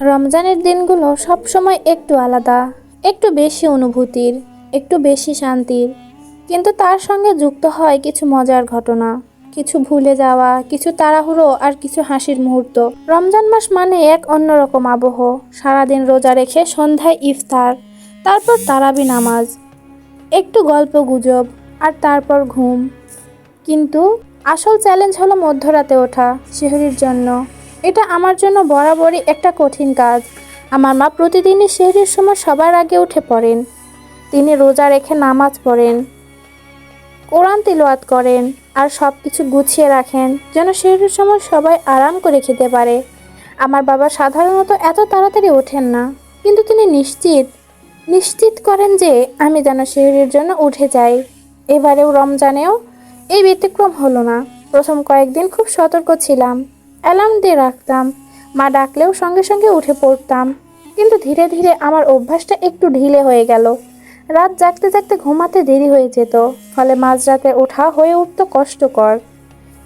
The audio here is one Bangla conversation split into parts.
রমজানের দিনগুলো সবসময় একটু আলাদা, একটু বেশি অনুভূতির, একটু বেশি শান্তির। কিন্তু তার সঙ্গে যুক্ত হয় কিছু মজার ঘটনা, কিছু ভুলে যাওয়া, কিছু তাড়াহুড়ো আর কিছু হাসির মুহূর্ত। রমজান মাস মানে এক অন্যরকম আবহ। সারাদিন রোজা রেখে সন্ধ্যায় ইফতার, তারপর তারাবি নামাজ, একটু গল্প গুজব আর তারপর ঘুম। কিন্তু আসল চ্যালেঞ্জ হলো মধ্যরাতে ওঠা শেহরির জন্য। এটা আমার জন্য বরাবরই একটা কঠিন কাজ। আমার মা প্রতিদিনই শেহরির সময় সবার আগে উঠে পড়েন। তিনি রোজা রেখে নামাজ পড়েন, কোরআন তিলওয়াত করেন আর সব কিছু গুছিয়ে রাখেন যেন শেহরির সময় সবাই আরাম করে খেতে পারে। আমার বাবা সাধারণত এত তাড়াতাড়ি ওঠেন না, কিন্তু তিনি নিশ্চিত নিশ্চিত করেন যে আমি যেন শেহরির জন্য উঠে যাই। এবারেও রমজানেও এই ব্যতিক্রম হলো না। প্রথম কয়েকদিন খুব সতর্ক ছিলাম। অ্যালার্ম দিয়ে রাখতাম। মা ডাকলেও সঙ্গে সঙ্গে উঠে পড়তাম। কিন্তু ধীরে ধীরে আমার অভ্যাসটা একটু ঢিলে হয়ে গেল। রাত জাগতে জাগতে ঘুমাতে দেরি হয়ে যেত, ফলে মাঝরাতে ওঠা হয়ে উঠতো কষ্টকর।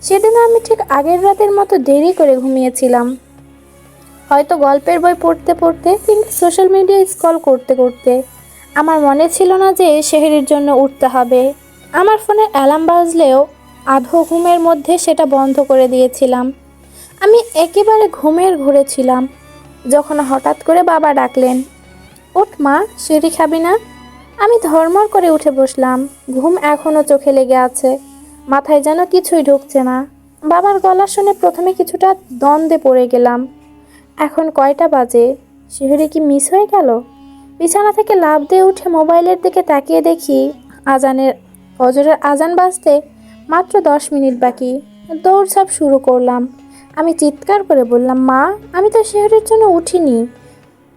সেদিন আমি ঠিক আগের রাতের মতো দেরি করে ঘুমিয়েছিলাম। হয়তো গল্পের বই পড়তে পড়তে কিংবা সোশ্যাল মিডিয়া স্ক্রল করতে করতে আমার মনে ছিল না যে শেহরির জন্য উঠতে হবে। আমার ফোনে অ্যালার্ম বাজলেও আধো ঘুমের মধ্যে সেটা বন্ধ করে দিয়েছিলাম। আমি একেবারে ঘুমের ঘুরে ছিলাম, যখন হঠাৎ করে বাবা ডাকলেন, ওঠ মা সেরি খাবি না? আমি ধর্মর করে উঠে বসলাম, ঘুম এখনও চোখে লেগে আছে, মাথায় যেন কিছুই ঢুকছে না। বাবার গলা শুনে প্রথমে কিছুটা দ্বন্দ্বে পড়ে গেলাম, এখন কয়টা বাজে? শিহরি কি মিস হয়ে গেল? বিছানা থেকে লাফ দিয়ে উঠে মোবাইলের দিকে তাকিয়ে দেখি, আজানের, ফজরের আজান বাজতে মাত্র দশ মিনিট বাকি। দৌড়ঝাঁপ শুরু করলাম আমি চিৎকার করে বললাম, মা, আমি তো শেহরের জন্য উঠিনি।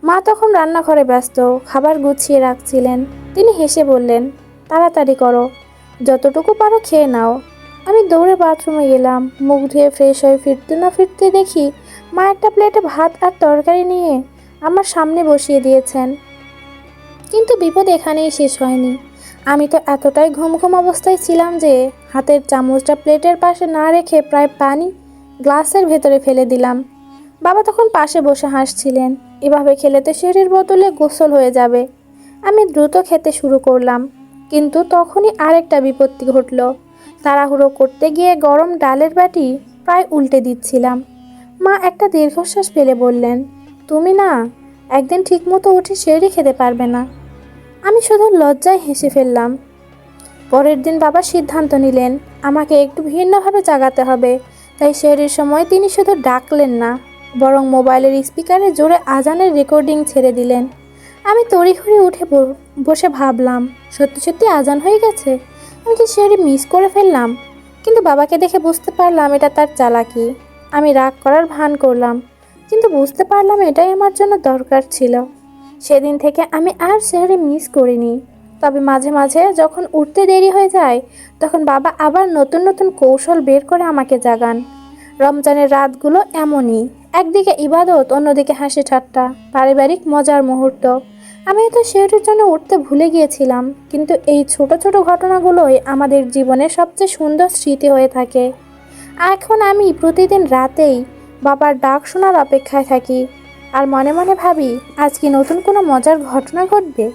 মা তখন রান্নাঘরে ব্যস্ত, খাবার গুছিয়ে রাখছিলেন। তিনি হেসে বললেন, তাড়াতাড়ি করো, যতটুকু পারো খেয়ে নাও। আমি দৌড়ে বাথরুমে গেলাম, মুখ ধুয়ে ফ্রেশ হয়ে ফিরতে না ফিরতে দেখি মা একটা প্লেটে ভাত আর তরকারি নিয়ে আমার সামনে বসিয়ে দিয়েছেন। কিন্তু বিপদ এখানেই শেষ হয়নি। আমি তো এতটাই ঘুম ঘুম অবস্থায় ছিলাম যে হাতের চামচটা প্লেটের পাশে না রেখে প্রায় পানি গ্লাসের ভেতরে ফেলে দিলাম। বাবা তখন পাশে বসে হাসছিলেন। এভাবে খেলে তো শরীর বদলে গোসল হয়ে যাবে। আমি দ্রুত খেতে শুরু করলাম, কিন্তু তখনই আরেকটা বিপত্তি ঘটল। তাড়াহুড়ো করতে গিয়ে গরম ডালের বাটি প্রায় উল্টে দিচ্ছিলাম। মা একটা দীর্ঘশ্বাস ফেলে বললেন, তুমি না, একদিন ঠিকমতো উঠে সেরি খেতে পারবে না। আমি শুধু লজ্জায় হেসে ফেললাম। পরের দিন বাবা সিদ্ধান্ত নিলেন, আমাকে একটু ভিন্নভাবে জাগাতে হবে। তাই শেহরির সময় তিনি শুধু ডাকলেন না, বরং মোবাইলের স্পিকারে জোরে আজানের রেকর্ডিং ছেড়ে দিলেন। আমি তড়িঘড়ি উঠে বসে ভাবলাম, সত্যি সত্যি আজান হয়ে গেছে? আমি কি শেহরি মিস করে ফেললাম, কিন্তু বাবাকে দেখে বুঝতে পারলাম এটা তার চালাকি। আমি রাগ করার ভান করলাম, কিন্তু বুঝতে পারলাম এটাই আমার জন্য দরকার ছিল। সেদিন থেকে আমি আর শেহরি মিস করিনি। তবে মাঝে মাঝে যখন উঠতে দেরি হয়ে যায়, তখন বাবা আবার নতুন নতুন কৌশল বের করে আমাকে জাগান। রমজানের রাতগুলো এমনই, একদিকে ইবাদত, অন্যদিকে হাসি ঠাট্টা, পারিবারিক মজার মুহূর্ত। আমি তো সেটির জন্য উঠতে ভুলে গিয়েছিলাম, কিন্তু এই ছোট ছোট ঘটনাগুলোই আমাদের জীবনের সবচেয়ে সুন্দর স্মৃতি হয়ে থাকে। এখন আমি প্রতিদিন রাতেই বাবার ডাক শোনার অপেক্ষায় থাকি, আর মনে মনে ভাবি, আজ কি নতুন কোনো মজার ঘটনা ঘটবে?